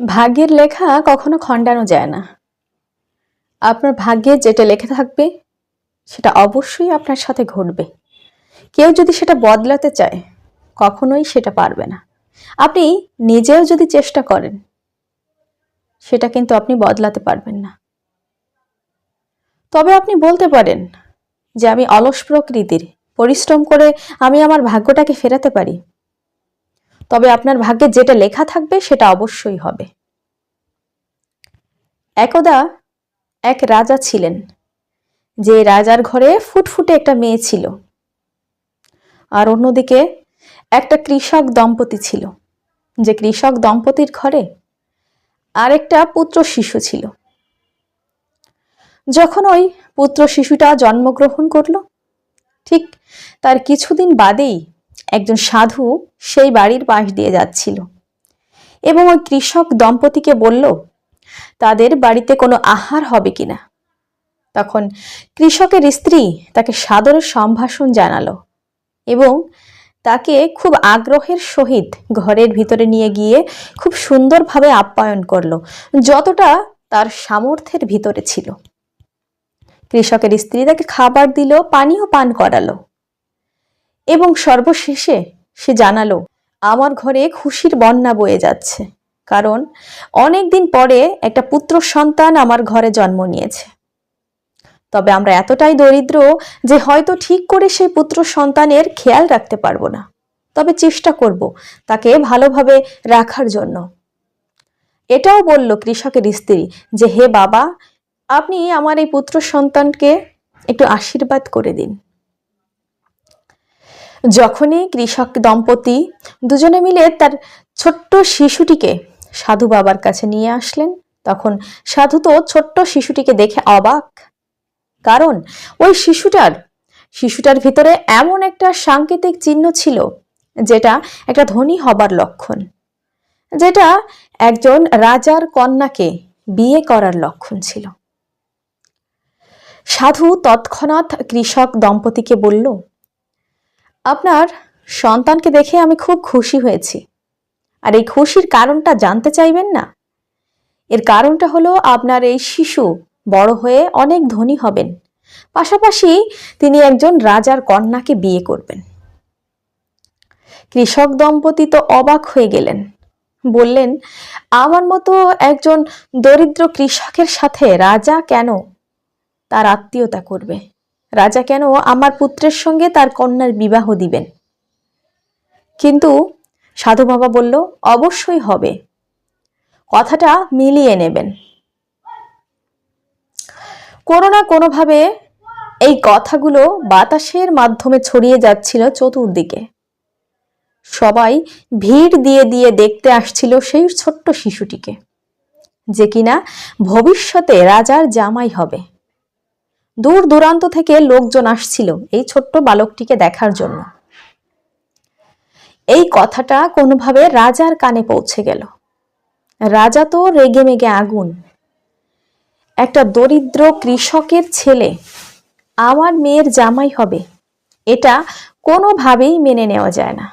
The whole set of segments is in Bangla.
ভাগ্যের লেখা কখনো খণ্ডানো যায় না। আপনার ভাগ্যে যেটা লেখা থাকবে, সেটা অবশ্যই আপনার সাথে ঘটবে। কেউ যদি সেটা বদলাতে চায়, কখনোই সেটা পারবে না। আপনি নিজেও যদি চেষ্টা করেন, সেটা কিন্তু আপনি বদলাতে পারবেন না। তবে আপনি বলতে পারেন যে, আমি অলস প্রকৃতির। পরিশ্রম করে আমি আমার ভাগ্যটাকে ফেরাতে পারি। তবে আপনার ভাগ্যে যেটা লেখা থাকবে সেটা অবশ্যই হবে। একদা এক রাজা ছিলেন, যে রাজার ঘরে ফুটফুটে একটা মেয়ে ছিল। আর অন্যদিকে একটা কৃষক দম্পতি ছিল, যে কৃষক দম্পতির ঘরে আরেকটা পুত্র শিশু ছিল। যখন ওই পুত্র শিশুটা জন্মগ্রহণ করল, ঠিক তার কিছুদিন বাদেই একজন সাধু সেই বাড়ির পাশ দিয়ে যাচ্ছিল। এবং ওই কৃষক দম্পতিকে বলল, তাদের বাড়িতে কোনো আহার হবে কিনা তখন কৃষকের স্ত্রী তাকে সাদরের সম্ভাষণ জানালো এবং তাকে খুব আগ্রহের সহিত ঘরের ভিতরে নিয়ে গিয়ে খুব সুন্দরভাবে আপ্যায়ন করল, যতটা তার সামর্থ্যের ভিতরে ছিল। কৃষকের স্ত্রী তাকে খাবার দিল, পানীয় পান করালো। এবং সর্বশেষে সে জানালো, আমার ঘরে খুশির বন্যা বয়ে যাচ্ছে। কারণ অনেক দিন পরে একটা পুত্র সন্তান আমার ঘরে জন্ম নিয়েছে। তবে আমরা এতটাই দরিদ্র যে হয়তো ঠিক করে সেই পুত্র সন্তানের খেয়াল রাখতে পারব না। তবে চেষ্টা করব তাকে ভালোভাবে রাখার জন্য। এটাও বলল কৃষকের স্ত্রী যে, হে বাবা, আপনি আমার এই পুত্র সন্তানকে একটু আশীর্বাদ করে দিন। যখনই কৃষক দম্পতি দুজনে মিলে তার ছোট্ট শিশুটিকে সাধু বাবার কাছে নিয়ে আসলেন, তখন সাধু তো ছোট্ট শিশুটিকে দেখে অবাক। কারণ ওই শিশুটার শিশুটার ভিতরে এমন একটা সাংকেতিক চিহ্ন ছিল, যেটা একটা ধনী হবার লক্ষণ, যেটা একজন রাজার কন্যাকে বিয়ে করার লক্ষণ ছিল। সাধু তৎক্ষণাৎ কৃষক দম্পতিকে বলল আপনার সন্তানকে দেখে আমি খুব খুশি হয়েছি। আর এই খুশির কারণটা জানতে চাইবেন না? এর কারণটা হলো আপনার এই শিশু বড় হয়ে অনেক ধনী হবেন। পাশাপাশি তিনি একজন রাজার কন্যাকে বিয়ে করবেন। কৃষক দম্পতি তো অবাক হয়ে গেলেন। বললেন, আমার মতো একজন দরিদ্র কৃষকের সাথে রাজা কেন? তার আত্মীয়তা করবে। রাজা কেন আমার পুত্রের সঙ্গে তার কন্যার বিবাহ দিবেন? কিন্তু সাধু বাবা বলল, অবশ্যই হবে। কথাটা মিলিয়ে নেবেন। কোনো না কোনোভাবে এই কথাগুলো বাতাসের মাধ্যমে ছড়িয়ে যাচ্ছিল চতুর্দিকে। সবাই ভিড় দিয়ে দিয়ে দেখতে আসছিল সেই ছোট্ট শিশুটিকে, যে কিনা ভবিষ্যতে রাজার জামাই হবে। দূর দূরান্ত থেকে লোকজন আসছিল এই ছোট্ট বালকটিকে দেখার জন্য। এই কথাটা কোনোভাবে রাজার কানে পৌঁছে গেল। রাজা তো রেগে মেগে আগুন। একটা দরিদ্র কৃষকের ছেলে, আমার মেয়ের জামাই হবে, এটা কোনোভাবেই মেনে নেওয়া যায় না।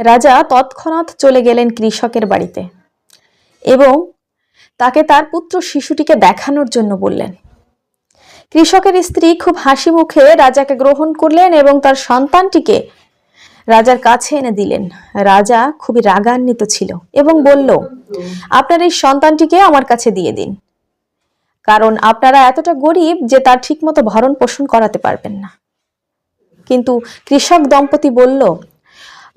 রাজা তৎক্ষণাৎ চলে গেলেন কৃষকের বাড়িতে এবং তাকে তার পুত্র শিশুটিকে দেখানোর জন্য বললেন কৃষকের স্ত্রী খুব হাসি মুখে রাজাকে গ্রহণ করলেন এবং তার সন্তানটিকে রাজার কাছে এনে দিলেন। রাজা খুবই রাগান্বিত ছিল এবং বলল, আপনার এই সন্তানটিকে আমার কাছে দিয়ে দিন, কারণ আপনারা এতটা গরিব যে তার ঠিকমতো ভরণ পোষণ করাতে পারবেন না। কিন্তু কৃষক দম্পতি বলল,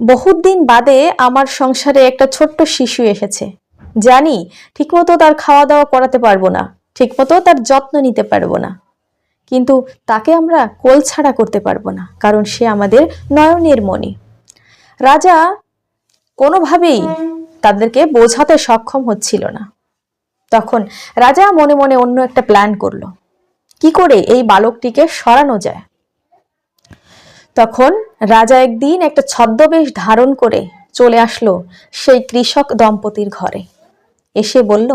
বহুত দিন বাদে আমার সংসারে একটা ছোট্ট শিশু এসেছে। জানি ঠিকমতো তার খাওয়া দাওয়া করাতে পারব না, ঠিকমতো তার যত্ন নিতে পারব না। কিন্তু তাকে আমরা কোল ছাড়া করতে পারব না, কারণ সে আমাদের নয়নের মণি। রাজা কোনোভাবেই তাদেরকে বোঝাতে সক্ষম হচ্ছিল না। তখন রাজা মনে মনে অন্য একটা প্ল্যান করল। কি করে এই বালকটিকে সরানো যায়? তখন রাজা একদিন একটা ছদ্মবেশ ধারণ করে চলে আসলো সেই কৃষক দম্পতির ঘরে। এসে বলল,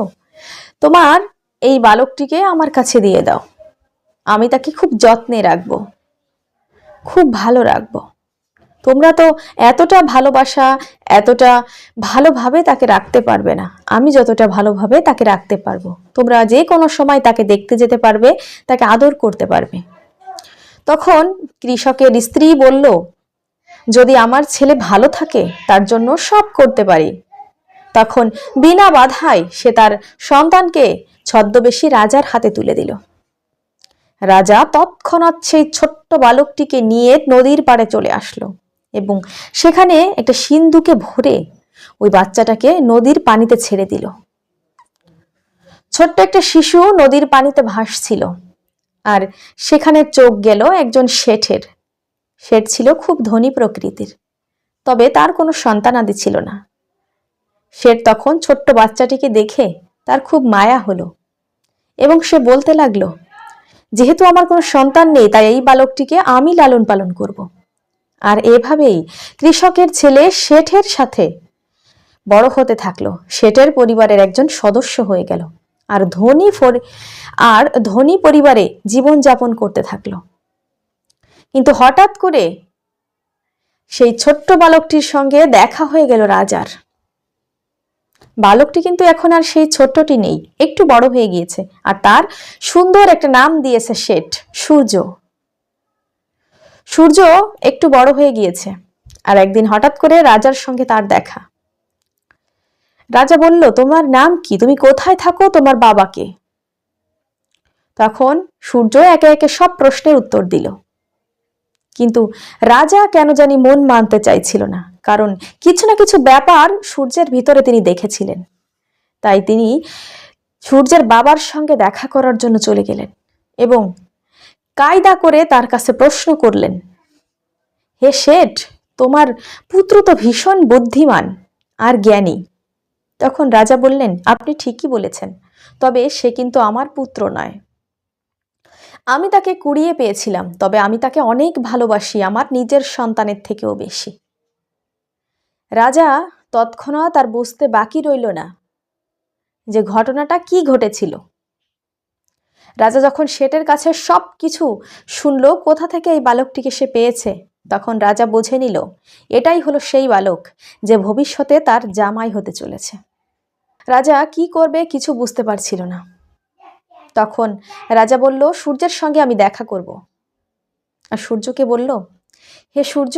তোমার এই বালকটিকে আমার কাছে দিয়ে দাও। আমি তাকে খুব যত্নে রাখব। খুব ভালো রাখব। তোমরা তো এতটা ভালোবাসা, এতটা ভালোভাবে তাকে রাখতে পারবে না। আমি যতটা ভালোভাবে তাকে রাখতে পারব। তোমরা যে কোনো সময় তাকে দেখতে যেতে পারবে, তাকে আদর করতে পারবে। তখন কৃষকের স্ত্রী বলল, যদি আমার ছেলে ভালো থাকে, তার জন্য সব করতে পারি। তখন বিনা বাধায় সে তার সন্তানকে ছদ্মবেশী রাজার হাতে তুলে দিল। রাজা তৎক্ষণাৎ সেই ছোট্ট বালকটিকে নিয়ে নদীর পাড়ে চলে আসলো এবং সেখানে একটা সিন্ধুকে ভরে ওই বাচ্চাটাকে নদীর পানিতে ছেড়ে দিল। ছোট্ট একটা শিশু নদীর পানিতে ভাসছিল আর সেখানে চোখ গেল একজন শেঠের। শেঠ ছিল খুব ধনী প্রকৃতির, তবে তার কোনো সন্তানাদি ছিল না। শেঠ তখন ছোট্ট বাচ্চাটিকে দেখে তার খুব মায়া হলো এবং সে বলতে লাগল যেহেতু আমার কোনো সন্তান নেই, তাই এই বালকটিকে আমি লালন পালন করব। আর এভাবেই কৃষকের ছেলে শেঠের সাথে বড় হতে থাকল। শেঠের পরিবারের একজন সদস্য হয়ে গেল। আর ধনী আর ধনী পরিবারে জীবনযাপন করতে থাকল। কিন্তু হঠাৎ করে সেই ছোট্ট বালকটির সঙ্গে দেখা হয়ে গেল রাজার। বালকটি কিন্তু এখন আর সেই ছোট্টটি নেই, একটু বড় হয়ে গিয়েছে। আর তার সুন্দর একটা নাম দিয়েছে শেঠ, সূর্য। সূর্য একটু বড় হয়ে গিয়েছে, আর একদিন হঠাৎ করে রাজার সঙ্গে তার দেখা। রাজা বলল, তোমার নাম কি? তুমি কোথায় থাকো? তোমার বাবাকে? তখন সূর্য একে একে সব প্রশ্নের উত্তর দিল। কিন্তু রাজা কেন জানি মন মানতে চাইছিল না, কারণ কিছু না কিছু ব্যাপার সূর্যের ভিতরে তিনি দেখেছিলেন। তাই তিনি সূর্যের বাবার সঙ্গে দেখা করার জন্য চলে গেলেন এবং কায়দা করে তার কাছে প্রশ্ন করলেন, হে শেঠ, তোমার পুত্র তো ভীষণ বুদ্ধিমান আর জ্ঞানী। তখন রাজা বললেন, আপনি ঠিকই বলেছেন, তবে সে কিন্তু আমার পুত্র নয়। আমি তাকে কুড়িয়ে পেয়েছিলাম, তবে আমি তাকে অনেক ভালোবাসি, আমার নিজের সন্তানের থেকেও বেশি। রাজা তৎক্ষণাৎ আর বুঝতে বাকি রইল না যে ঘটনাটা কি ঘটেছিল। রাজা যখন শেটের কাছে সব কিছু শুনল, কোথা থেকে এই বালকটিকে সে পেয়েছে, তখন রাজা বুঝে নিল, এটাই হলো সেই বালক যে ভবিষ্যতে তার জামাই হতে চলেছে। রাজা কি করবে কিছু বুঝতে পারছিল না। তখন রাজা বলল, সূর্যের সঙ্গে আমি দেখা করব। আর সূর্যকে বলল, হে সূর্য,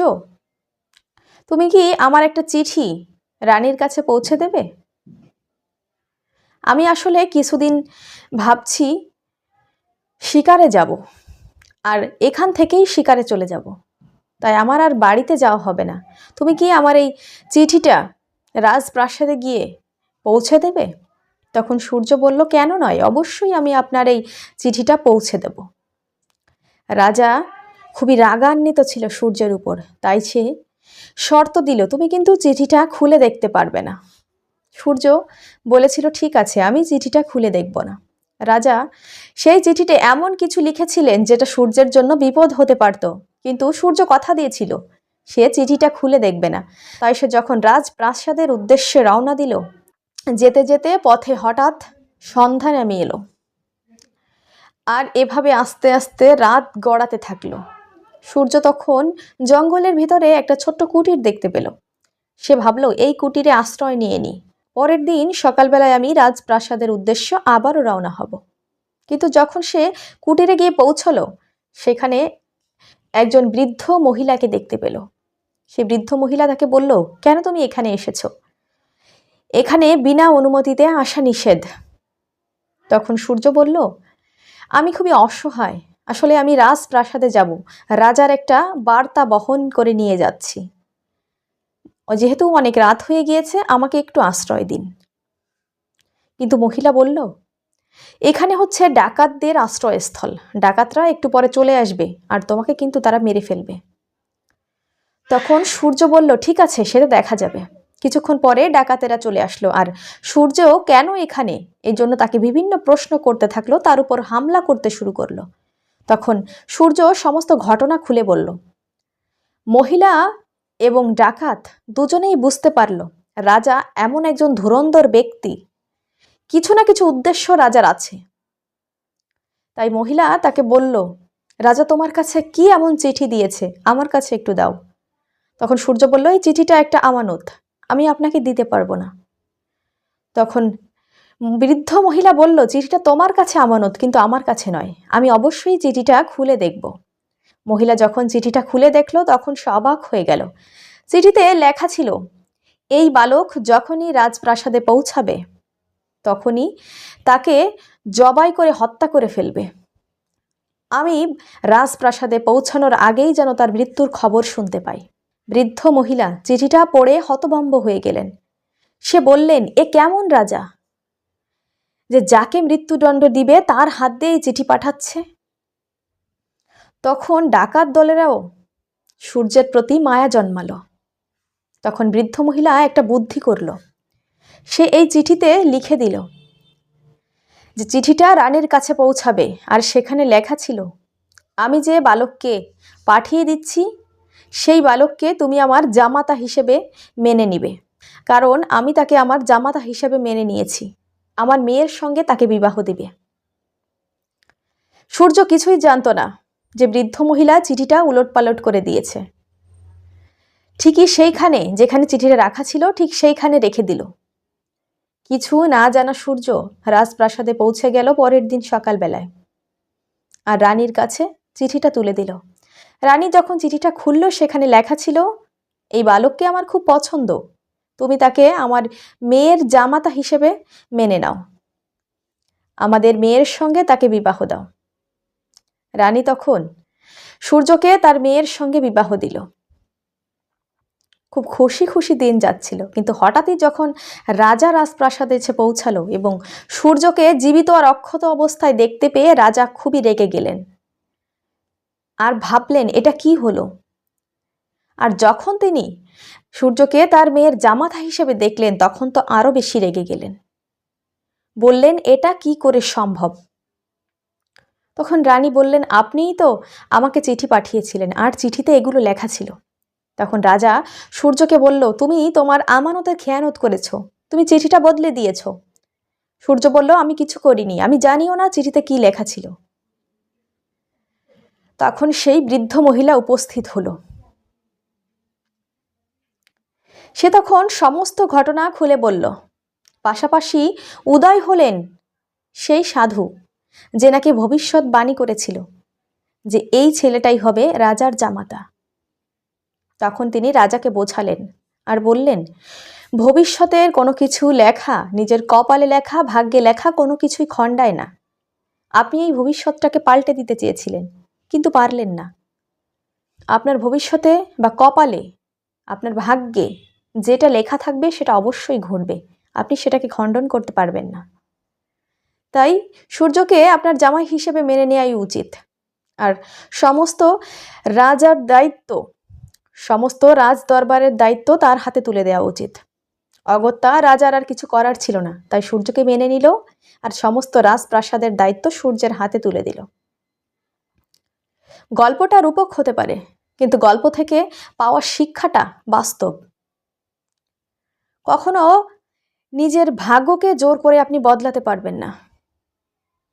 তুমি কি আমার একটা চিঠি রানীর কাছে পৌঁছে দেবে? আমি আসলে কিছুদিন ভাবছি শিকারে যাব আর এখান থেকেই শিকারে চলে যাব। তাই আমার আর বাড়িতে যাওয়া হবে না। তুমি কি আমার এই চিঠিটা রাজপ্রাসাদে গিয়ে পৌঁছে দেবে? তখন সূর্য বলল, কেন নয়? অবশ্যই আমি আপনার এই চিঠিটা পৌঁছে দেব। রাজা খুবই রাগান্বিত ছিল সূর্যের উপর। তাই সে শর্ত দিল, তুমি কিন্তু চিঠিটা খুলে দেখতে পারবে না। সূর্য বলেছিল, ঠিক আছে, আমি চিঠিটা খুলে দেখব না। রাজা সেই চিঠিতে এমন কিছু লিখেছিলেন, যেটা সূর্যের জন্য বিপদ হতে পারত। কিন্তু সূর্য কথা দিয়েছিল, সে চিঠিটা খুলে দেখবে না। তাই সে যখন রাজপ্রাসাদের উদ্দেশ্যে রওনা দিল যেতে যেতে পথে হঠাৎ সন্ধ্যা নেমে এলো। আর এভাবে আস্তে আস্তে রাত গড়াতে থাকল। সূর্য তখন জঙ্গলের ভিতরে একটা ছোট্ট কুটির দেখতে পেল। সে ভাবলো, এই কুটিরে আশ্রয় নিয়ে নি। পরের দিন সকালবেলায় আমি রাজপ্রাসাদের উদ্দেশ্য আবারও রওনা হব। কিন্তু যখন সে কুটিরে গিয়ে পৌঁছলো, সেখানে একজন বৃদ্ধ মহিলাকে দেখতে পেল। সে বৃদ্ধ মহিলা তাকে বলল, কেন তুমি এখানে এসেছ? এখানে বিনা অনুমতিতে আসা নিষেধ। তখন সূর্য বলল, আমি খুবই অসহায়। আসলে আমি রাজপ্রাসাদে যাব। রাজার একটা বার্তা বহন করে নিয়ে যাচ্ছি। যেহেতু অনেক রাত হয়ে গিয়েছে, আমাকে একটু আশ্রয় দিন। কিন্তু মহিলা বলল, এখানে হচ্ছে ডাকাতদের আশ্রয়স্থল। ডাকাতরা একটু পরে চলে আসবে, আর তোমাকে কিন্তু তারা মেরে ফেলবে। তখন সূর্য বলল, ঠিক আছে, সেটা দেখা যাবে। কিছুক্ষণ পরে ডাকাতেরা চলে আসলো। আর সূর্য কেন এখানে? এই জন্য তাকে বিভিন্ন প্রশ্ন করতে থাকল, তার উপর হামলা করতে শুরু করল। তখন সূর্য সমস্ত ঘটনা খুলে বলল, মহিলা এবং ডাকাত দুজনেই বুঝতে পারল, রাজা এমন একজন ধুরন্ধর ব্যক্তি। কিছু না কিছু উদ্দেশ্য রাজার আছে। তাই মহিলা তাকে বলল, রাজা তোমার কাছে কি এমন চিঠি দিয়েছে? আমার কাছে একটু দাও। তখন সূর্য বলল, এই চিঠিটা একটা আমানত। আমি আপনাকে দিতে পারব না। তখন বৃদ্ধ মহিলা বলল, চিঠিটা তোমার কাছে আমানত, কিন্তু আমার কাছে নয়। আমি অবশ্যই চিঠিটা খুলে দেখব। মহিলা যখন চিঠিটা খুলে দেখল, তখন সে অবাক হয়ে গেল। চিঠিতে লেখা ছিল, এই বালক যখনই রাজপ্রাসাদে পৌঁছাবে, তখনই তাকে জবাই করে হত্যা করে ফেলবে। আমি রাজপ্রাসাদে পৌঁছানোর আগেই যেন তার মৃত্যুর খবর শুনতে পাই। বৃদ্ধ মহিলা চিঠিটা পড়ে হতভম্ব হয়ে গেলেন। সে বললেন, এ কেমন রাজা? যে যাকে মৃত্যুদণ্ড দিবে তার হাত দিয়ে চিঠি পাঠাচ্ছে? তখন ডাকাত দলেরাও সূর্যের প্রতি মায়া জন্মালো। তখন বৃদ্ধ মহিলা একটা বুদ্ধি করল। সে এই চিঠিতে লিখে দিল যে চিঠিটা রানীর কাছে পৌঁছাবে, আর সেখানে লেখা ছিল, আমি যে বালককে পাঠিয়ে দিচ্ছি সেই বালককে তুমি আমার জামাতা হিসেবে মেনে নিবে। কারণ আমি তাকে আমার জামাতা হিসেবে মেনে নিয়েছি। আমার মেয়ের সঙ্গে তাকে বিবাহ দিবে। সূর্য কিছুই জানতো না যে বৃদ্ধ মহিলা চিঠিটা উলটপালট করে দিয়েছে। ঠিকই সেইখানে যেখানে চিঠিটা রাখা ছিল, ঠিক সেইখানে রেখে দিল। কিছু না জানা সূর্য রাজপ্রাসাদে পৌঁছে গেল পরের দিন সকালবেলায়। আর রানীর কাছে চিঠিটা তুলে দিল। রানী যখন চিঠিটা খুলল, সেখানে লেখা ছিল, এই বালককে আমার খুব পছন্দ। তুমি তাকে আমার মেয়ের জামাতা হিসেবে মেনে নাও। আমাদের মেয়ের সঙ্গে তাকে বিবাহ দাও। রানী তখন সূর্যকে তার মেয়ের সঙ্গে বিবাহ দিল। খুব খুশি খুশি দিন যাচ্ছিল, কিন্তু হঠাৎই যখন রাজা রাজপ্রাসাদে এসে পৌঁছালো এবং সূর্যকে জীবিত আর অক্ষত অবস্থায় দেখতে পেয়ে রাজা খুবই রেগে গেলেন। আর ভাবলেন, এটা কি হলো? আর যখন তিনি সূর্যকে তার মেয়ের জামাতা হিসেবে দেখলেন, তখন তো আরও বেশি রেগে গেলেন। বললেন, এটা কি করে সম্ভব? তখন রানী বললেন, আপনিই তো আমাকে চিঠি পাঠিয়েছিলেন, আর চিঠিতে এগুলো লেখা ছিল। তখন রাজা সূর্যকে বলল, তুমি তোমার আমানতের খেয়ানত করেছ, তুমি চিঠিটা বদলে দিয়েছ। সূর্য বলল, আমি কিছু করিনি, আমি জানিও না চিঠিতে কি লেখা ছিল। তখন সেই বৃদ্ধ মহিলা উপস্থিত হলো। সে তখন সমস্ত ঘটনা খুলে বলল, পাশাপাশি উদয় হলেন সেই সাধু, যে নাকি ভবিষ্যৎবাণী করেছিল, যে এই ছেলেটাই হবে রাজার জামাতা। তখন তিনি রাজাকে বোঝালেন আর বললেন, ভবিষ্যতের কোনো কিছু লেখা, নিজের কপালে লেখা, ভাগ্যে লেখা কোনো কিছুই খণ্ডায় না। আপনি এই ভবিষ্যৎটাকে পাল্টে দিতে চেয়েছিলেন। কিন্তু পারলেন না। আপনার ভবিষ্যতে বা কপালে, আপনার ভাগ্যে যেটা লেখা থাকবে সেটা অবশ্যই ঘটবে। আপনি সেটাকে খণ্ডন করতে পারবেন না। তাই সূর্যকে আপনার জামাই হিসেবে মেনে নেওয়াই উচিত। আর সমস্ত রাজার দায়িত্ব, সমস্ত রাজ দরবারের দায়িত্ব তার হাতে তুলে দেওয়া উচিত। অগত্যা রাজার আর কিছু করার ছিল না। তাই সূর্যকে মেনে নিল আর সমস্ত রাজপ্রাসাদের দায়িত্ব সূর্যের হাতে তুলে দিল। গল্পটা রূপক হতে পারে, কিন্তু গল্প থেকে পাওয়া শিক্ষাটা বাস্তব। কখনো নিজের ভাগ্যকে জোর করে আপনি বদলাতে পারবেন না।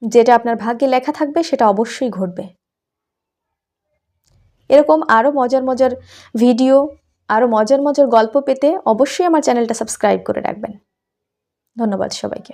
যেটা আপনার ভাগ্যে লেখা থাকবে, সেটা অবশ্যই ঘটবে। এরকম আরও মজার মজার ভিডিও আরও মজার মজার গল্প পেতে অবশ্যই আমার চ্যানেলটা সাবস্ক্রাইব করে রাখবেন। ধন্যবাদ সবাইকে।